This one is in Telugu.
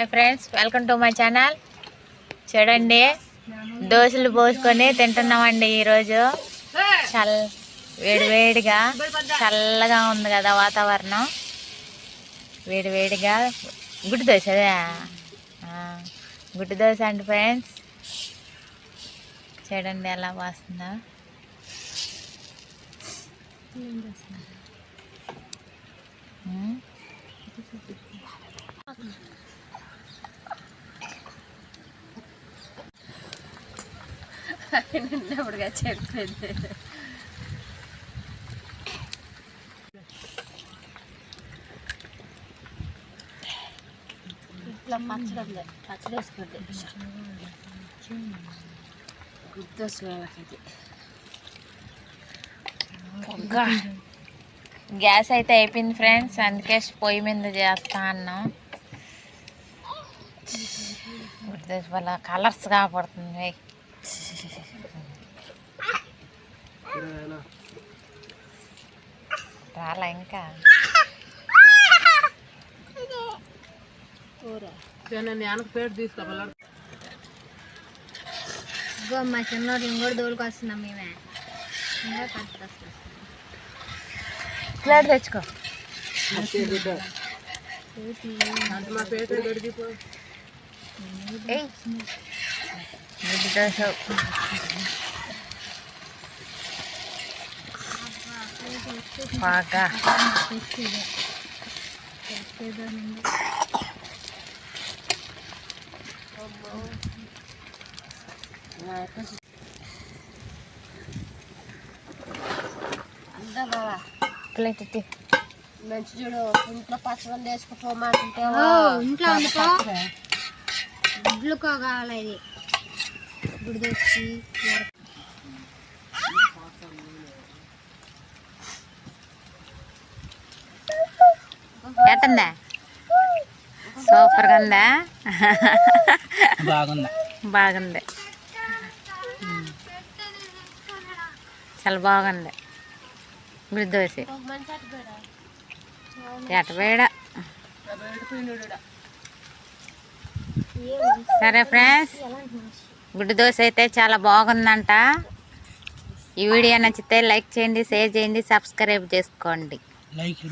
Hi friends welcome to my channel. చూడండి దోశలు పోసుకొని తింటున్నామండి ఈరోజు. చల్ వేడివేడిగా చల్లగా ఉంది కదా వాతావరణం. వేడివేడిగా గుడ్డు దోశ అదే. గుడ్డు దోశ అండి ఫ్రెండ్స్. చూడండి ఎలా వస్తుందో. నిన్నప్పుడుగా చెప్పేది. ఇట్లా పచ్చడి ఉంది పచ్చడి వేసుకుంటే గుర్తు వాళ్ళకి గ్యాస్ అయితే అయిపోయింది ఫ్రెండ్స్ అందుకే పొయ్యి మీద చేస్తా అన్నాం. గుర్తు వల్ల కలర్స్ కాపాడుతుంది. రాలా ఇంకా? కూర ఇగో మా చిన్నోడు ఇంకోటి తోలుకొస్తున్నాం మేమే. ఇంకా పట్టుకొస్తాం. ప్లేట్ తెచ్చుకో. ఏయ్. గుడ్డు దోశ బాగా అంతా బావా ప్లేట్ ఎత్తి మంచి చూడు ఇంట్లో పచ్చడి వేసుకుపోమంటుంటే ఓ, ఇంట్లో వండుకో గుడ్లు కావాలి ఇది గుడి తెచ్చి ఎట్టందా? సూపర్గా ఉందా? బాగుంది. బాగుంది. చాలా బాగుంది. గుడి దోశ మంచి అట్టుబేడా ఎటవేడ సరే ఫ్రెండ్స్. గుడ్డు దోశ అయితే చాలా బాగుందంట. ఈ వీడియో నచ్చితే లైక్ చేయండి షేర్ చేయండి సబ్స్క్రైబ్ చేసుకోండి. లైక్